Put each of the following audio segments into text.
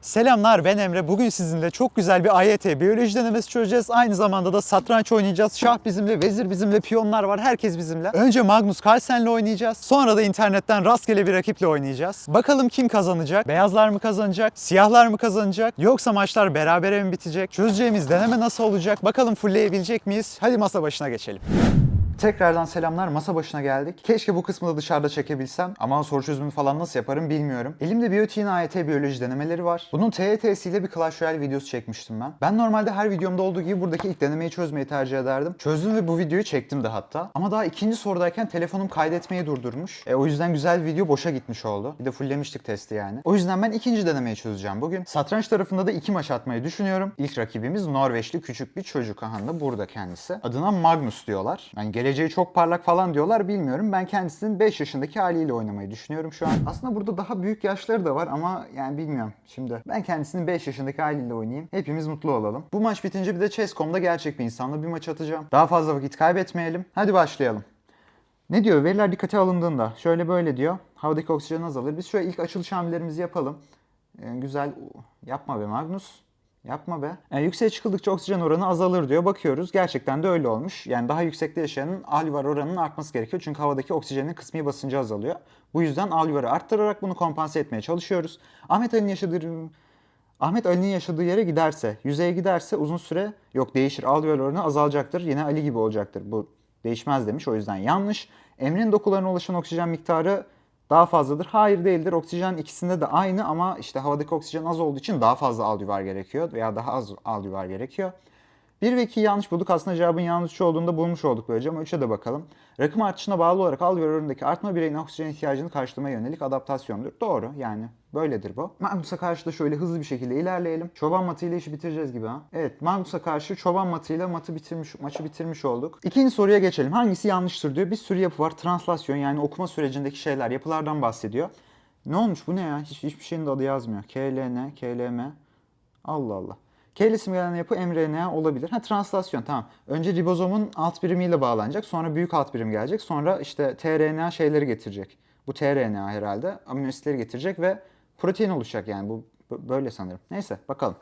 Selamlar ben Emre. Bugün sizinle çok güzel bir AYT biyoloji denemesi çözeceğiz. Aynı zamanda da satranç oynayacağız. Şah bizimle, vezir bizimle, piyonlar var. Herkes bizimle. Önce Magnus Carlsen'le oynayacağız. Sonra da internetten rastgele bir rakiple oynayacağız. Bakalım kim kazanacak? Beyazlar mı kazanacak? Siyahlar mı kazanacak? Yoksa maçlar berabere mi bitecek? Çözeceğimiz deneme nasıl olacak? Bakalım fullleyebilecek miyiz? Hadi masa başına geçelim. Tekrardan selamlar. Masa başına geldik. Keşke bu kısmı da dışarıda çekebilsem ama soru çözümünü falan nasıl yaparım bilmiyorum. Elimde Biyotiğin AYT biyoloji denemeleri var. Bunun TYT'siyle bir Clash Royale videosu çekmiştim ben. Ben normalde her videomda olduğu gibi buradaki ilk denemeyi çözmeyi tercih ederdim. Çözdüm ve bu videoyu çektim de hatta. Ama daha ikinci sorudayken telefonum kaydetmeyi durdurmuş. E, o yüzden güzel video boşa gitmiş oldu. Bir de fulllemiştik testi yani. O yüzden ben ikinci denemeyi çözeceğim bugün. Satranç tarafında da iki maç atmayı düşünüyorum. İlk rakibimiz Norveçli küçük bir çocuk. Aha da burada kendisi. Adına Magnus diyorlar. Yani geleceği çok parlak falan diyorlar bilmiyorum. Ben kendisinin 5 yaşındaki haliyle oynamayı düşünüyorum şu an. Aslında burada daha büyük yaşları da var ama yani bilmiyorum. Şimdi ben kendisinin 5 yaşındaki haliyle oynayayım. Hepimiz mutlu olalım. Bu maç bitince bir de Chess.com'da gerçek bir insanla bir maç atacağım. Daha fazla vakit kaybetmeyelim. Hadi başlayalım. Ne diyor? Veriler dikkate alındığında şöyle böyle diyor. Havadaki oksijen azalır. Biz şöyle ilk açılış hamlelerimizi yapalım. Ee, güzel. Yapma be Magnus. Yapma be. Yani yükseğe çıkıldıkça oksijen oranı azalır diyor. Bakıyoruz. Gerçekten de öyle olmuş. Yani daha yüksekte yaşayanın alüvar oranının artması gerekiyor. Çünkü havadaki oksijenin kısmi basıncı azalıyor. Bu yüzden alüvarı arttırarak bunu kompanse etmeye çalışıyoruz. Ahmet Ali'nin yaşadığı Ahmet Ali'nin yaşadığı yere giderse, yüzeye giderse uzun süre yok değişir. Alveol oranı azalacaktır. Yine Ali gibi olacaktır. Bu değişmez demiş. O yüzden yanlış. Emre'nin dokularına ulaşan oksijen miktarı daha fazladır. Hayır değildir. Oksijen ikisinde de aynı ama işte havadaki oksijen az olduğu için daha fazla alüvar gerekiyor veya daha az alüvar gerekiyor. 1 ve 2'yi yanlış bulduk. Aslında cevabın yanlış olduğunu da bulmuş olduk böylece ama 3'e de bakalım. Rakım artışına bağlı olarak alveol oranındaki artma bireyin oksijen ihtiyacını karşılamaya yönelik adaptasyondur. Doğru yani böyledir bu. Magnus'a karşı da şöyle hızlı bir şekilde ilerleyelim. Çoban matıyla işi bitireceğiz gibi ha. Evet Magnus'a karşı çoban matıyla matı bitirmiş, maçı bitirmiş olduk. İkinci soruya geçelim. Hangisi yanlıştır diyor. Bir sürü yapı var. Translasyon yani okuma sürecindeki şeyler, yapılardan bahsediyor. Ne olmuş bu ne ya? Hiç, hiçbir şeyin de adı yazmıyor. KLN, KLM. Allah Allah. K simgelen yapı mRNA olabilir. Ha translasyon tamam. Önce ribozomun alt birimiyle bağlanacak. Sonra büyük alt birim gelecek. Sonra işte tRNA şeyleri getirecek. Bu tRNA herhalde amino asitleri getirecek ve protein oluşacak yani. Bu böyle sanırım. Neyse bakalım.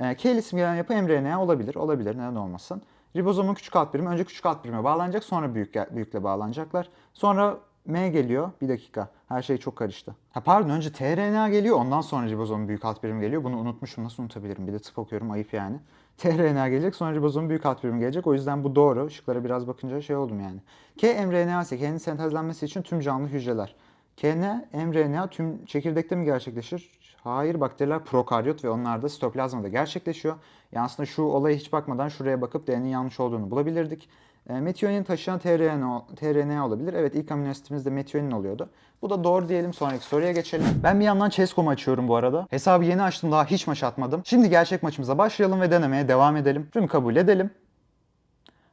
Ee, K simgelen yapı mRNA olabilir. Olabilir. Neden olmasın. Ribozomun küçük alt birimi önce küçük alt birime bağlanacak. Sonra büyük büyükle bağlanacaklar. Sonra M geliyor. Bir dakika. Her şey çok karıştı. Ha pardon önce tRNA geliyor. Ondan sonra ribozomun büyük alt birimi geliyor. Bunu unutmuşum. Nasıl unutabilirim? Bir de tıp okuyorum. Ayıp yani. tRNA gelecek. Sonra ribozomun büyük alt birimi gelecek. O yüzden bu doğru. Işıklara biraz bakınca şey oldum yani. K mRNA ise K'nin sentezlenmesi için tüm canlı hücreler. K ne? mRNA tüm çekirdekte mi gerçekleşir? Hayır bakteriler prokaryot ve onlarda sitoplazmada gerçekleşiyor. Yani aslında şu olaya hiç bakmadan şuraya bakıp DNA'nın yanlış olduğunu bulabilirdik. E, metionin taşıyan tRNA, olabilir. Evet ilk amino asitimiz de metionin oluyordu. Bu da doğru diyelim sonraki soruya geçelim. Ben bir yandan Chess.com'u açıyorum bu arada. Hesabı yeni açtım daha hiç maç atmadım. Şimdi gerçek maçımıza başlayalım ve denemeye devam edelim. Şunu kabul edelim.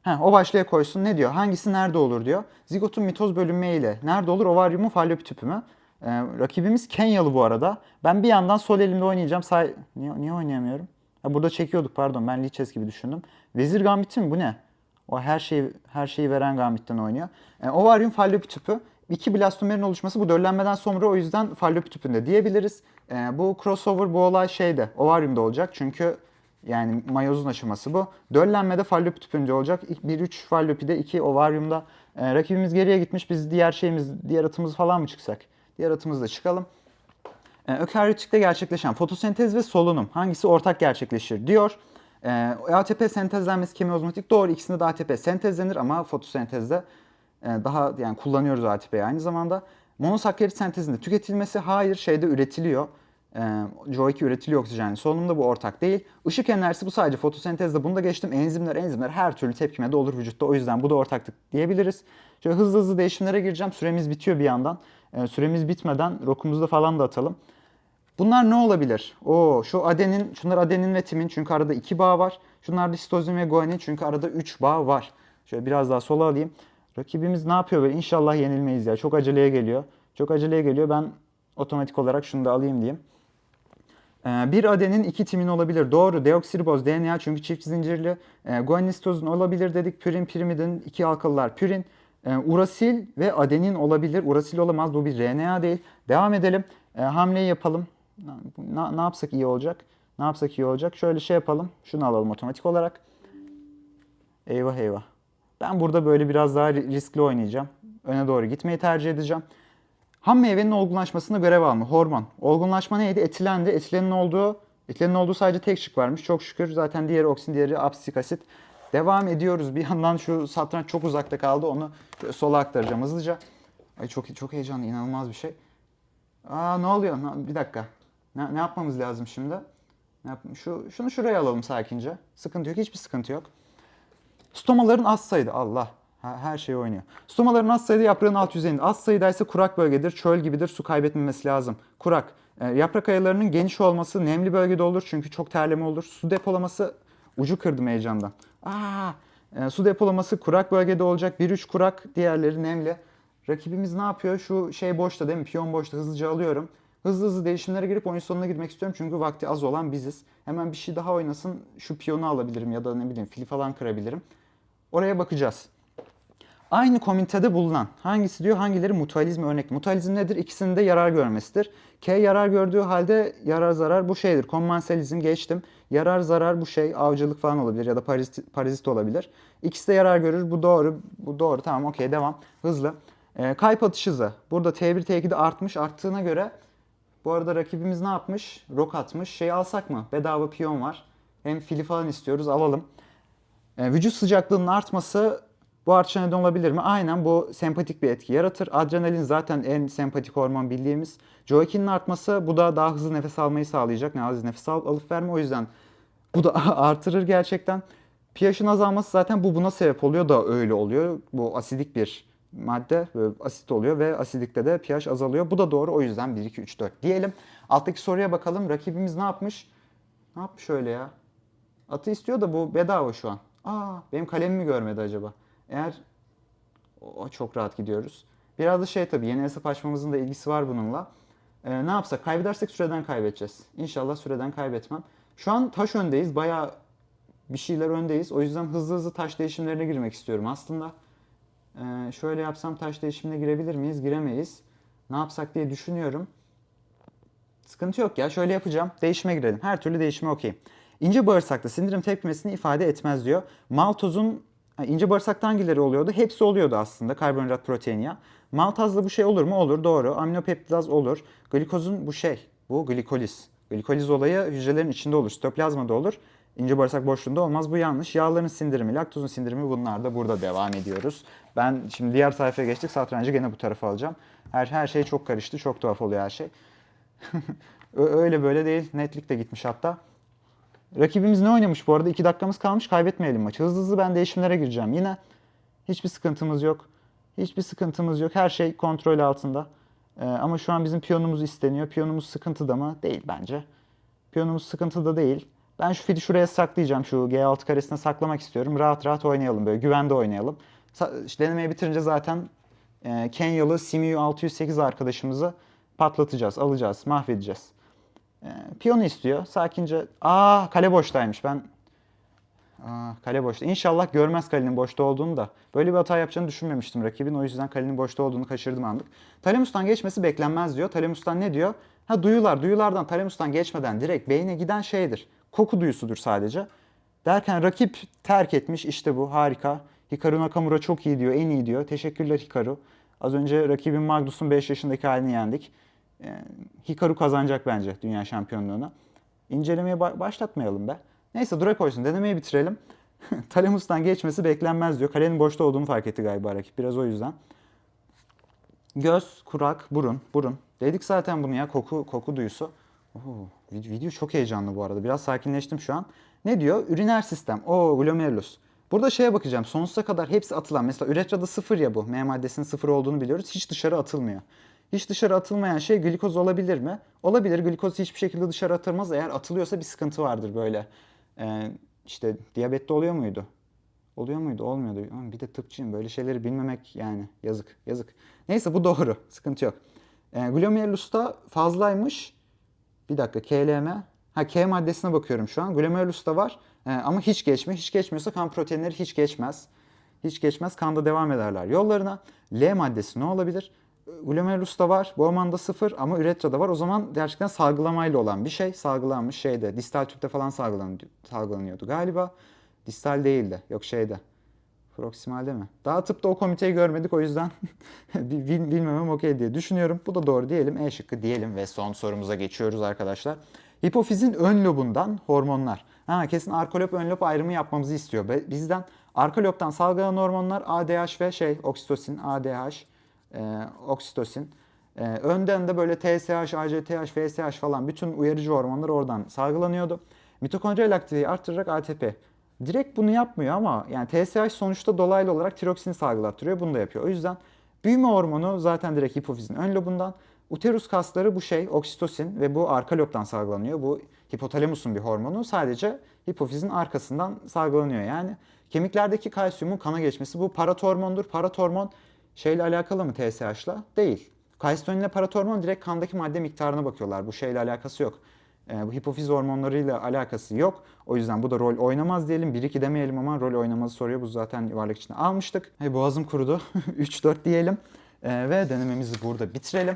Ha, o başlığa koysun. Ne diyor? Hangisi nerede olur diyor. Zigotun mitoz bölünme ile nerede olur? Ovaryum mu fallopi tüpü mü? Ee, rakibimiz Kenyalı bu arada. Ben bir yandan sol elimde oynayacağım. Sağ... Niye, niye oynayamıyorum? Ha, burada çekiyorduk pardon. Ben Lichess gibi düşündüm. Vezir Gambit'i mi? Bu ne? O her şeyi her şeyi veren Gambit'ten oynuyor. Ee, ovaryum fallopi tüpü. İki blastomerin oluşması bu döllenmeden sonra o yüzden fallopi tüpünde diyebiliriz. Ee, bu crossover bu olay şeyde ovaryumda olacak. Çünkü yani mayozun aşaması bu. Döllenmede fallopi tüpünde olacak. İlk 1-3 fallopide 2 ovaryumda. Ee, rakibimiz geriye gitmiş. Biz diğer şeyimiz, diğer atımız falan mı çıksak? Diğer atımızla çıkalım. Ee, ökaryotikte gerçekleşen fotosentez ve solunum hangisi ortak gerçekleşir diyor. Ee, ATP sentezlenmesi kemiozmotik doğru ikisinde de ATP sentezlenir ama fotosentezde e, daha yani kullanıyoruz ATP'yi aynı zamanda. Monosakkarit sentezinde tüketilmesi hayır şeyde üretiliyor. Ee, CO2 üretiliyor oksijenli solunumda bu ortak değil. Işık enerjisi bu sadece fotosentezde bunu da geçtim. Enzimler enzimler her türlü tepkimede olur vücutta o yüzden bu da ortaklık diyebiliriz. Şöyle hızlı hızlı değişimlere gireceğim. Süremiz bitiyor bir yandan. Ee, süremiz bitmeden rokumuzda falan da atalım. Bunlar ne olabilir? Oo, şu adenin, şunlar adenin ve timin çünkü arada iki bağ var. Şunlar da sitozin ve guanin çünkü arada üç bağ var. Şöyle biraz daha sola alayım. Rakibimiz ne yapıyor böyle? İnşallah yenilmeyiz ya. Çok aceleye geliyor. Çok aceleye geliyor. Ben otomatik olarak şunu da alayım diyeyim. Ee, Bir adenin iki timin olabilir. Doğru. Deoksiriboz DNA çünkü çift zincirli. E, guaninistozun olabilir dedik. Pürin, pirimidin iki alkalılar pürin. E, urasil ve adenin olabilir. Urasil olamaz. Bu bir RNA değil. Devam edelim. E, hamleyi yapalım. Ne, ne yapsak iyi olacak? Ne yapsak iyi olacak? Şöyle şey yapalım. Şunu alalım otomatik olarak. Eyvah eyvah. Ben burada böyle biraz daha ri- riskli oynayacağım. Öne doğru gitmeyi tercih edeceğim. Ham meyvenin olgunlaşmasında görev alma. Hormon. Olgunlaşma neydi? Etilendi. Etilenin olduğu, etilenin olduğu sadece tek şık varmış. Çok şükür. Zaten diğeri oksin, diğeri absisik asit. Devam ediyoruz. Bir yandan şu satranç çok uzakta kaldı. Onu sola aktaracağım hızlıca. Ay çok çok heyecanlı, inanılmaz bir şey. Aa ne oluyor? Bir dakika. Ne, ne yapmamız lazım şimdi? Ne yap şu şunu şuraya alalım sakince. Sıkıntı yok. Hiçbir sıkıntı yok. Stomaların az sayıda. Allah. Her, şey oynuyor. Stomaların az sayıda yaprağın alt yüzeyinde. Az sayıda ise kurak bölgedir. Çöl gibidir. Su kaybetmemesi lazım. Kurak. Ee, yaprak ayalarının geniş olması nemli bölgede olur. Çünkü çok terleme olur. Su depolaması ucu kırdım heyecandan. Aa, e, su depolaması kurak bölgede olacak. 1-3 kurak, diğerleri nemli. Rakibimiz ne yapıyor? Şu şey boşta değil mi? Piyon boşta. Hızlıca alıyorum. Hızlı hızlı değişimlere girip oyun sonuna girmek istiyorum. Çünkü vakti az olan biziz. Hemen bir şey daha oynasın. Şu piyonu alabilirim ya da ne bileyim fili falan kırabilirim. Oraya bakacağız. Aynı komitede bulunan hangisi diyor hangileri mutualizm örnek. Mutualizm nedir? İkisinin de yarar görmesidir. K yarar gördüğü halde yarar zarar bu şeydir. Konvansiyalizm geçtim. Yarar zarar bu şey avcılık falan olabilir ya da parazit, parazit olabilir. İkisi de yarar görür. Bu doğru. Bu doğru. Tamam okey devam. Hızlı. Ee, kalp atış hızı. Burada T1 T2'de artmış. Arttığına göre bu arada rakibimiz ne yapmış? Rok atmış. Şey alsak mı? Bedava piyon var. Hem fili falan istiyoruz. Alalım. E, vücut sıcaklığının artması bu artışa neden olabilir mi? Aynen bu sempatik bir etki yaratır. Adrenalin zaten en sempatik hormon bildiğimiz. CO2'nin artması bu da daha hızlı nefes almayı sağlayacak. Ne az nefes al, alıp verme o yüzden bu da artırır gerçekten. pH'in azalması zaten bu buna sebep oluyor da öyle oluyor. Bu asidik bir madde böyle asit oluyor ve asidikte de pH azalıyor. Bu da doğru o yüzden 1, 2, 3, 4 diyelim. Alttaki soruya bakalım. Rakibimiz ne yapmış? Ne yapmış öyle ya? Atı istiyor da bu bedava şu an. Aa benim kalemimi görmedi acaba. Eğer o çok rahat gidiyoruz. Biraz da şey tabii yeni hesap açmamızın da ilgisi var bununla. Ee, ne yapsak? Kaybedersek süreden kaybedeceğiz. İnşallah süreden kaybetmem. Şu an taş öndeyiz. Bayağı bir şeyler öndeyiz. O yüzden hızlı hızlı taş değişimlerine girmek istiyorum aslında. Ee, şöyle yapsam taş değişimine girebilir miyiz? Giremeyiz. Ne yapsak diye düşünüyorum. Sıkıntı yok ya. Şöyle yapacağım. Değişime girelim. Her türlü değişime okey. İnce bağırsakta sindirim tepkimesini ifade etmez diyor. Maltozun ince bağırsakta hangileri oluyordu? Hepsi oluyordu aslında karbonhidrat protein ya. Maltazla bu şey olur mu? Olur doğru. Aminopeptidaz olur. Glikozun bu şey. Bu glikoliz. Glikoliz olayı hücrelerin içinde olur. Sitoplazmada olur. İnce bağırsak boşluğunda olmaz. Bu yanlış. Yağların sindirimi, laktozun sindirimi bunlar da burada devam ediyoruz. Ben şimdi diğer sayfaya geçtik. Satrancı gene bu tarafa alacağım. Her, her şey çok karıştı. Çok tuhaf oluyor her şey. Öyle böyle değil. Netlik de gitmiş hatta. Rakibimiz ne oynamış bu arada? 2 dakikamız kalmış. Kaybetmeyelim maçı. Hızlı hızlı ben değişimlere gireceğim. Yine hiçbir sıkıntımız yok. Hiçbir sıkıntımız yok. Her şey kontrol altında. Ee, ama şu an bizim piyonumuz isteniyor. Piyonumuz sıkıntıda mı? Değil bence. Piyonumuz sıkıntıda değil. Ben şu fili şuraya saklayacağım. Şu G6 karesine saklamak istiyorum. Rahat rahat oynayalım böyle. Güvende oynayalım. İşte denemeyi bitirince zaten e, Kenyalı Simiyu 608 arkadaşımızı patlatacağız, alacağız, mahvedeceğiz. E, piyonu istiyor. Sakince. Aa kale boştaymış. Ben Aa, kale boşta. İnşallah görmez kalenin boşta olduğunu da. Böyle bir hata yapacağını düşünmemiştim rakibin. O yüzden kalenin boşta olduğunu kaçırdım anlık. Talamus'tan geçmesi beklenmez diyor. Talamus'tan ne diyor? Ha duyular. Duyulardan talamus'tan geçmeden direkt beyne giden şeydir. Koku duyusudur sadece. Derken rakip terk etmiş. İşte bu harika. Hikaru Nakamura çok iyi diyor. En iyi diyor. Teşekkürler Hikaru. Az önce rakibin Magnus'un 5 yaşındaki halini yendik. Ee, Hikaru kazanacak bence dünya şampiyonluğunu. İncelemeye ba- başlatmayalım be. Neyse dura koysun. Denemeyi bitirelim. Talamus'tan geçmesi beklenmez diyor. Kalenin boşta olduğunu fark etti galiba rakip. Biraz o yüzden. Göz, kurak, burun, burun. Dedik zaten bunu ya koku koku duyusu. Oo, vid- video çok heyecanlı bu arada. Biraz sakinleştim şu an. Ne diyor? Üriner sistem. O glomerulus. Burada şeye bakacağım. Sonsuza kadar hepsi atılan. Mesela üretrada sıfır ya bu. M maddesinin sıfır olduğunu biliyoruz. Hiç dışarı atılmıyor. Hiç dışarı atılmayan şey glikoz olabilir mi? Olabilir. Glikoz hiçbir şekilde dışarı atılmaz. Eğer atılıyorsa bir sıkıntı vardır böyle. Ee, işte diyabette oluyor muydu? Oluyor muydu? Olmuyordu. Bir de tıpçıyım. Böyle şeyleri bilmemek yani yazık. Yazık. Neyse bu doğru. Sıkıntı yok. E, glomerulus'ta fazlaymış. Bir dakika KLM. Ha K maddesine bakıyorum şu an. Glomerulus'ta var. E, ama hiç geçmiyor. Hiç geçmiyorsa kan proteinleri hiç geçmez. Hiç geçmez. Kanda devam ederler yollarına. L maddesi ne olabilir? Glomerulus'ta var, Bowman'da sıfır ama üretrada var. O zaman gerçekten salgılamayla olan bir şey. Salgılanmış şeyde, distal tüpte falan salgılan- salgılanıyordu galiba. Distal değildi, yok şeyde. Proksimalde mi? Daha tıpta o komiteyi görmedik o yüzden bil- bil- bilmemem okey diye düşünüyorum. Bu da doğru diyelim. E şıkkı diyelim ve son sorumuza geçiyoruz arkadaşlar. Hipofizin ön lobundan hormonlar. Ha kesin arka lob ön lob ayrımı yapmamızı istiyor. Bizden arka lobdan salgılanan hormonlar ADH ve şey oksitosin, ADH, e, oksitosin. E, önden de böyle TSH, ACTH, FSH falan bütün uyarıcı hormonlar oradan salgılanıyordu. Mitokondriyal aktiviteyi arttırarak ATP. Direkt bunu yapmıyor ama yani TSH sonuçta dolaylı olarak tiroksini salgılattırıyor. Bunu da yapıyor. O yüzden büyüme hormonu zaten direkt hipofizin ön lobundan. Uterus kasları bu şey oksitosin ve bu arka lobdan salgılanıyor. Bu hipotalamusun bir hormonu. Sadece hipofizin arkasından salgılanıyor. Yani kemiklerdeki kalsiyumun kana geçmesi bu paratormondur. Paratormon şeyle alakalı mı TSH'la? Değil. Kalsitonin ile paratormon direkt kandaki madde miktarına bakıyorlar. Bu şeyle alakası yok. Ee, bu hipofiz hormonlarıyla alakası yok. O yüzden bu da rol oynamaz diyelim. 1-2 demeyelim ama rol oynamazı soruyor. Bu zaten yuvarlak içine almıştık. Hey, boğazım kurudu. 3-4 diyelim. Ee, ve denememizi burada bitirelim.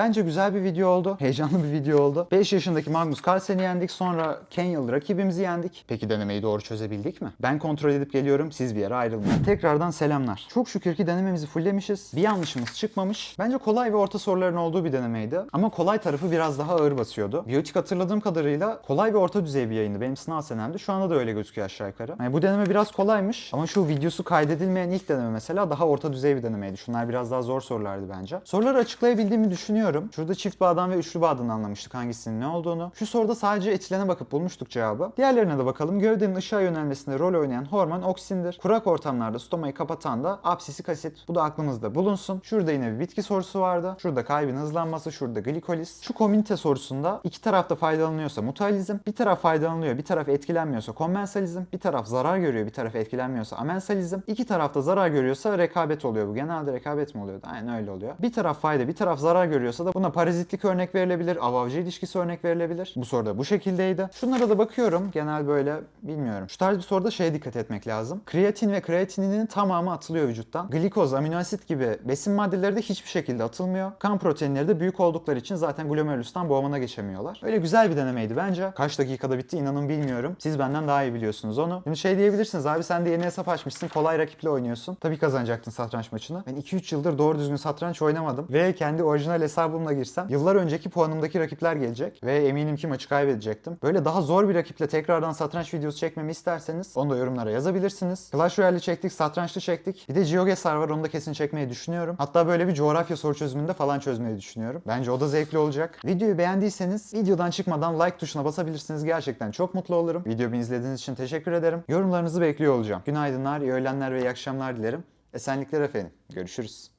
Bence güzel bir video oldu. Heyecanlı bir video oldu. 5 yaşındaki Magnus Carlsen'i yendik. Sonra Kenyalı rakibimizi yendik. Peki denemeyi doğru çözebildik mi? Ben kontrol edip geliyorum. Siz bir yere ayrılmayın. Tekrardan selamlar. Çok şükür ki denememizi fulllemişiz. Bir yanlışımız çıkmamış. Bence kolay ve orta soruların olduğu bir denemeydi. Ama kolay tarafı biraz daha ağır basıyordu. Biyotik hatırladığım kadarıyla kolay ve orta düzey bir yayındı. Benim sınav senemde. Şu anda da öyle gözüküyor aşağı yukarı. Yani bu deneme biraz kolaymış. Ama şu videosu kaydedilmeyen ilk deneme mesela daha orta düzey bir denemeydi. Şunlar biraz daha zor sorulardı bence. Soruları açıklayabildiğimi düşünüyorum. Şurada çift bağdan ve üçlü bağdan anlamıştık hangisinin ne olduğunu. Şu soruda sadece etilene bakıp bulmuştuk cevabı. Diğerlerine de bakalım. Gövdenin ışığa yönelmesinde rol oynayan hormon oksindir. Kurak ortamlarda stomayı kapatan da absisik asit. Bu da aklımızda bulunsun. Şurada yine bir bitki sorusu vardı. Şurada kalbin hızlanması, şurada glikoliz. Şu komünite sorusunda iki tarafta faydalanıyorsa mutualizm, bir taraf faydalanıyor, bir taraf etkilenmiyorsa kommensalizm, bir taraf zarar görüyor, bir taraf etkilenmiyorsa amensalizm, iki tarafta zarar görüyorsa rekabet oluyor bu. Genelde rekabet mi oluyordu? Aynen öyle oluyor. Bir taraf fayda, bir taraf zarar görüyorsa da buna parazitlik örnek verilebilir, avavcı ilişkisi örnek verilebilir. Bu soruda bu şekildeydi. Şunlara da bakıyorum. Genel böyle bilmiyorum. Şu tarz bir soruda şeye dikkat etmek lazım. Kreatin ve kreatininin tamamı atılıyor vücuttan. Glikoz, aminoasit gibi besin maddeleri de hiçbir şekilde atılmıyor. Kan proteinleri de büyük oldukları için zaten glomerulustan boğumana geçemiyorlar. Öyle güzel bir denemeydi bence. Kaç dakikada bitti inanın bilmiyorum. Siz benden daha iyi biliyorsunuz onu. Şimdi şey diyebilirsiniz abi sen de yeni hesap açmışsın kolay rakiple oynuyorsun. Tabii kazanacaktın satranç maçını. Ben 2-3 yıldır doğru düzgün satranç oynamadım. Ve kendi orijinal hesabımla girsem yıllar önceki puanımdaki rakipler gelecek. Ve eminim ki maçı kaybedecektim. Böyle daha zor bir rakiple tekrardan satranç videosu çekmemi isterseniz onu da yorumlara yazabilirsiniz. Clash Royale'li çektik, satrançlı çektik. Bir de GeoGuessr var onu da kesin çekmeyi düşünüyorum. Hatta böyle bir coğrafya soru çözümünde falan çözmeyi düşünüyorum. Bence o da zevkli olacak. Videoyu beğendiyseniz videodan çıkmadan like tuşuna basabilirsiniz. Gerçekten çok mutlu olurum. Videomu izlediğiniz için teşekkür ederim. Yorumlarınızı bekliyor olacağım. Günaydınlar, iyi öğlenler ve iyi akşamlar dilerim. Esenlikler efendim. Görüşürüz.